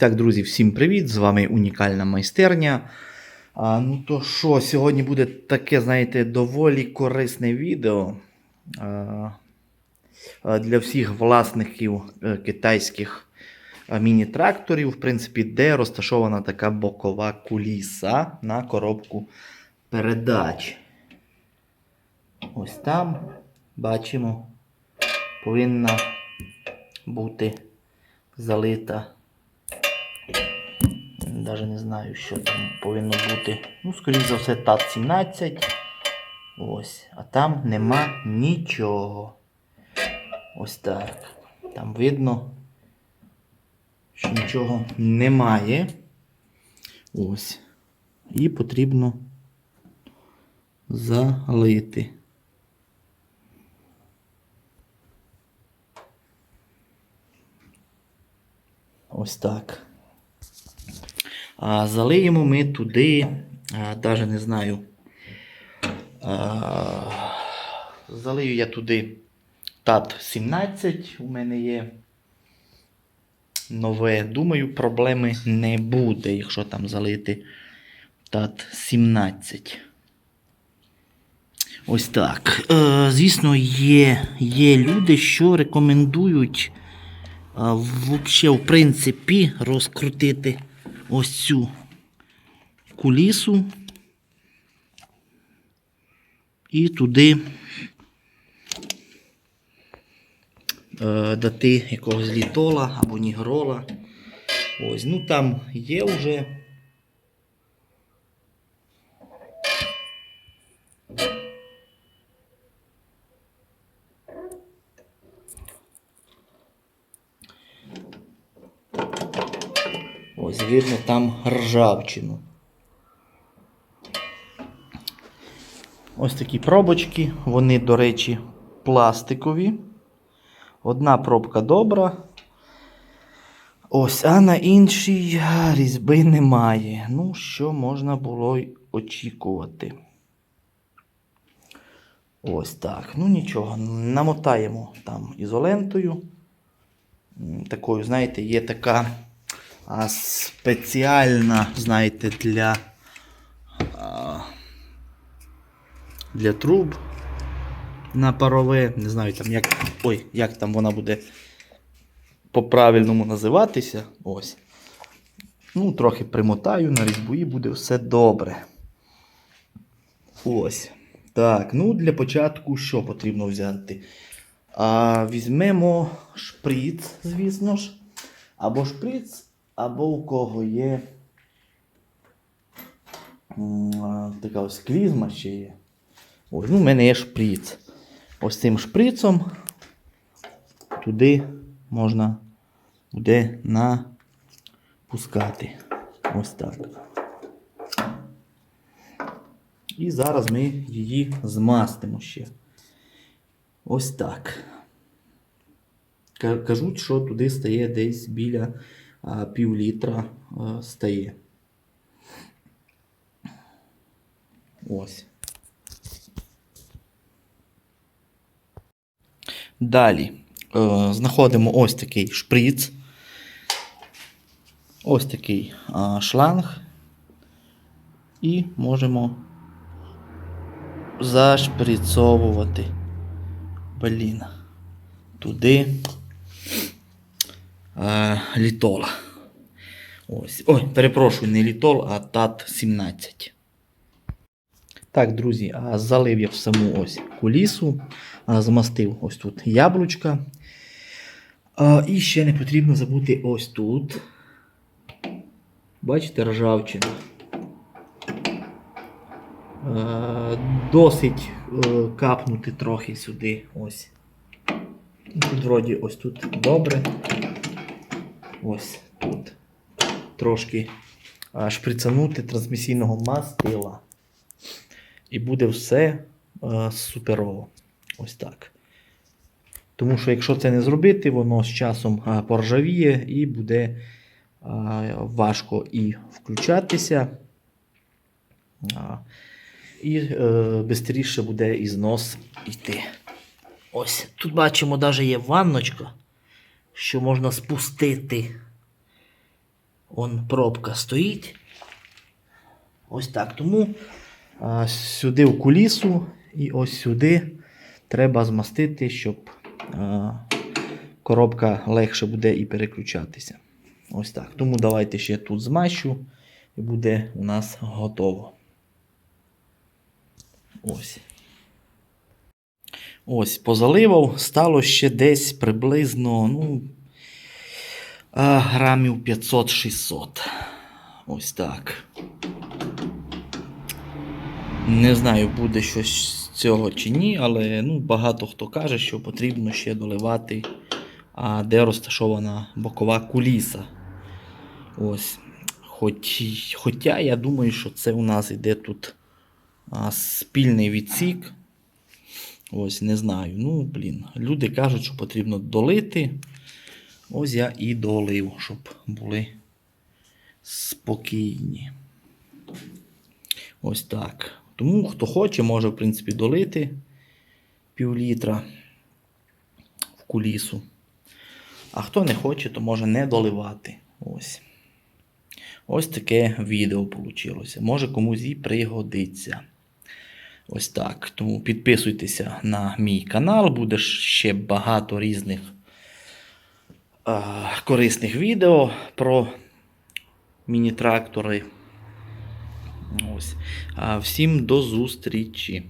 І так, друзі, всім привіт! З вами унікальна майстерня. А, ну то що, сьогодні буде таке, знаєте, доволі корисне відео а, для всіх власників е, китайських міні-тракторів, в принципі, де розташована така бокова куліса на коробку передач. Ось там бачимо, повинна бути залита. Даже не знаю, що там повинно бути. Ну, скоріше за все, ТАТ 17. Ось. А там нема нічого. Ось так. Там видно, що нічого немає. Ось. І потрібно залити. Ось так. А, залиємо ми туди, даже не знаю. А, залию я туди ТАТ 17. У мене є нове. Думаю, проблеми не буде, якщо там залити ТАТ 17. Ось так. Е, звісно, є, є люди, що рекомендують вообще, в принципі, розкрутити ось цю кулісу і туди е, дати якогось літола або нігрола. Ось, ну там є вже. Ось видно там ржавчину. Ось такі пробочки. Вони, до речі, пластикові. Одна пробка добра. Ось, а на іншій різьби немає. Ну, що можна було й очікувати. Ось так. Ну нічого, намотаємо там ізолентою. Такою, знаєте, є така а, спеціальна, знаєте, для, для труб на парове. Не знаю, там як, ой, як там вона буде по-правильному називатися. Ось. Ну, трохи примотаю на різьбу і буде все добре. Ось. Так, ну для початку що потрібно взяти? А, візьмемо шприц, звісно ж. Або шприц, або у кого є така ось клізма ще є. Ось, ну, в мене є шприц. Ось цим шприцом туди можна буде напускати. Ось так. І зараз ми її змастимо ще. Ось так. Кажуть, що туди стає десь біля пів літра стає. Ось. Далі е, знаходимо ось такий шприц. Ось такий шланг. І можемо зашприцовувати. Блін. Туди літола. Ось. Ой, перепрошую, не літол, а ТАТ 17. Так, друзі, а залив я в саму ось кулісу, а, змастив ось тут яблучка. А, І ще не потрібно забути ось тут. Бачите, ржавчина. Е, Досить е, капнути трохи сюди. Ось. Вроді ось тут добре. Ось тут. Трошки шприцанути трансмісійного мастила. І буде все е, суперово. Ось так. Тому що якщо це не зробити, воно з часом поржавіє і буде важко і включатися. І е, швидше буде і знос йти. Ось тут бачимо, навіть є ванночка, що можна спустити Он пробка стоїть. Ось так. Тому а, сюди в кулісу і ось сюди треба змастити, щоб а, коробка легше буде і переключатися. Ось так. Тому давайте ще тут змащу і буде у нас готово. Ось. Ось, позаливав, стало ще десь приблизно, ну, грамів 500-600. Ось так. Не знаю, буде щось з цього чи ні, але ну, багато хто каже, що потрібно ще доливати, а, де розташована бокова куліса. Ось. Хоч, хоча я думаю, що це у нас іде тут а, спільний відсік. Ось, не знаю. Ну, блін. Люди кажуть, що потрібно долити. Ось я і долив, щоб були спокійні. Ось так. Тому хто хоче, може, в принципі, долити пів літра в кулісу. А хто не хоче, то може не доливати. Ось. Ось таке відео вийшло. Може комусь і пригодиться. Ось так. Тому підписуйтеся на мій канал, буде ще багато різних е, корисних відео про міні-трактори. Ось. Всім до зустрічі!